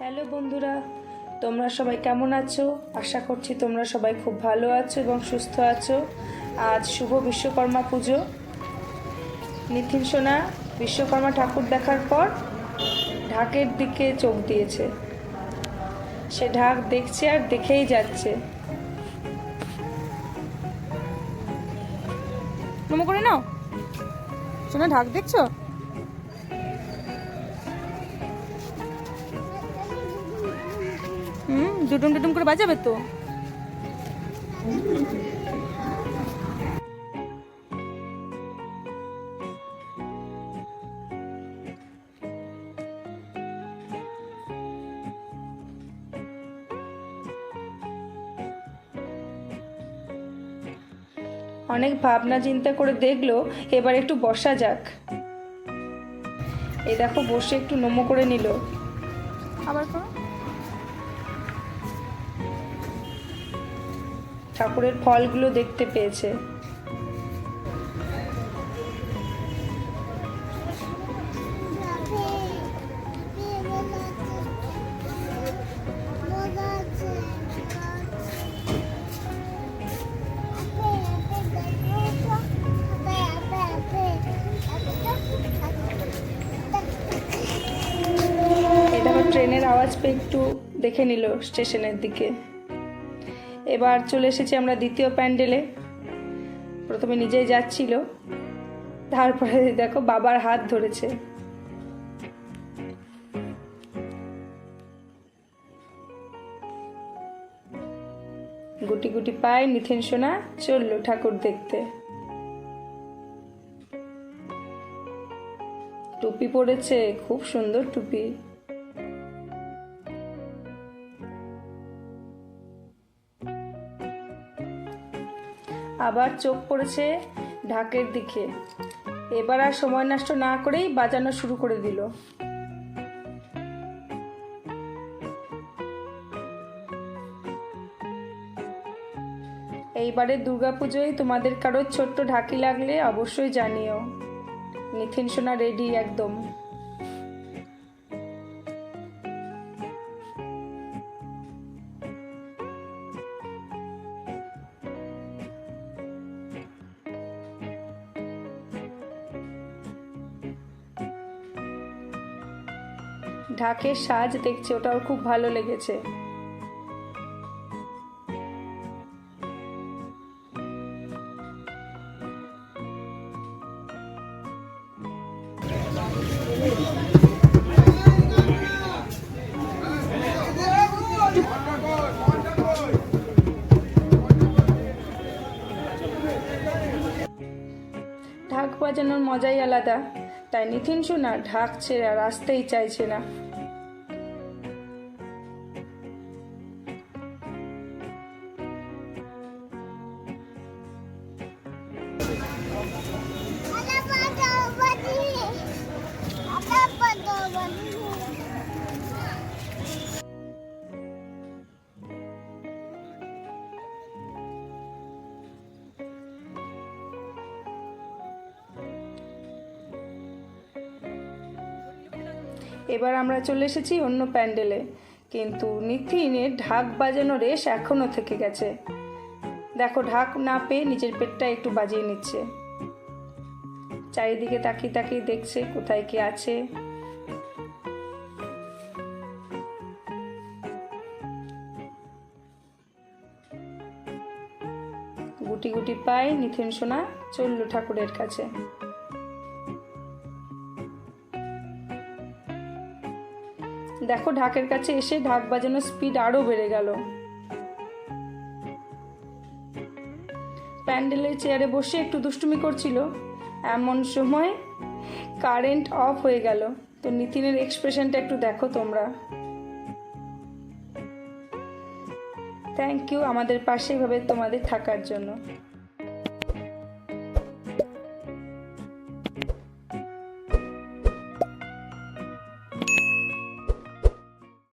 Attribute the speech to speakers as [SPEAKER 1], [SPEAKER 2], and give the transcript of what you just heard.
[SPEAKER 1] Hello বন্ধুরা, তোমরা সবাই কেমন আছো? আশা করছি তোমরা সবাই খুব ভালো আছো এবং সুস্থ আছো। আজ শুভ বিশ্বকর্মা পুজো। নিথিন সোনা, বিশ্বকর্মা ঠাকুর দেখার পর ঢাকের দিকে চোখ দিয়েছে। সে ঢাক দেখছে আর দেখেই যাচ্ছে।
[SPEAKER 2] করে নাও। ঢাক দেখছ? ডুডুম ডুডুম করে বাজাবে তো?
[SPEAKER 1] অনেক ভাবনা চিন্তা করে দেখল এবার একটু বসা যাক। এই দেখো বসে একটু নমো করে নিল।
[SPEAKER 2] আবার করো।
[SPEAKER 1] ঠাকুরের ফলগুলো দেখতে পেয়েছে। ট্রেনের আওয়াজ পেয়ে একটু দেখে নিল স্টেশনের দিকে। এবার চলে এসেছি আমরা দ্বিতীয় প্যান্ডেলে। প্রথমে নিজেই যাচ্ছিল। তারপরে দেখো বাবার হাত ধরেছে। গুটি গুটি পায় নিথেন সোনা চলল ঠাকুর দেখতে। টুপি পরেছে, খুব সুন্দর টুপি। আবার চোখ পড়েছে ঢাকের দিকে। এবার আর সময় নষ্ট না করেই বাজানো শুরু করে দিল। এইবারে দুর্গাপুজোয় তোমাদের কারও ছোট্ট ঢাকি লাগলে অবশ্যই জানিও। নিথিন সোনা রেডি একদম। ঢাকের সাজ দেখছে ওটা ওর খুব ভালো লেগেছে। ঢাক বাজানোর মজাই আলাদা। তাই নিথিন সোনা ঢাক ছেড়ে আর আসতেই চাইছে না। এবার আমরা চলে এসেছি অন্য প্যান্ডেলে। কিন্তু নিথিনের ঢাক বাজানো রেশ এখনও থেকে গেছে। দেখো, ঢাক না পেয়ে নিজের পেটটা একটু বাজিয়ে নিচ্ছে। চারিদিকে তাকিয়ে তাকিয়ে দেখছে কোথায় কে আছে। গুটি গুটি পায় নিথিন সোনা চলল ঠাকুরের কাছে। দেখো, ঢাকের কাছে এসে ঢাক বাজানোর স্পিড আরও বেড়ে গেল। প্যান্ডেলের চেয়ারে বসে একটু দুষ্টুমি করছিল। এমন সময় কারেন্ট অফ হয়ে গেল। তো নিতিনের এক্সপ্রেশনটা একটু দেখো তোমরা। থ্যাংক ইউ আমাদের পাশে এভাবে তোমাদের থাকার জন্য।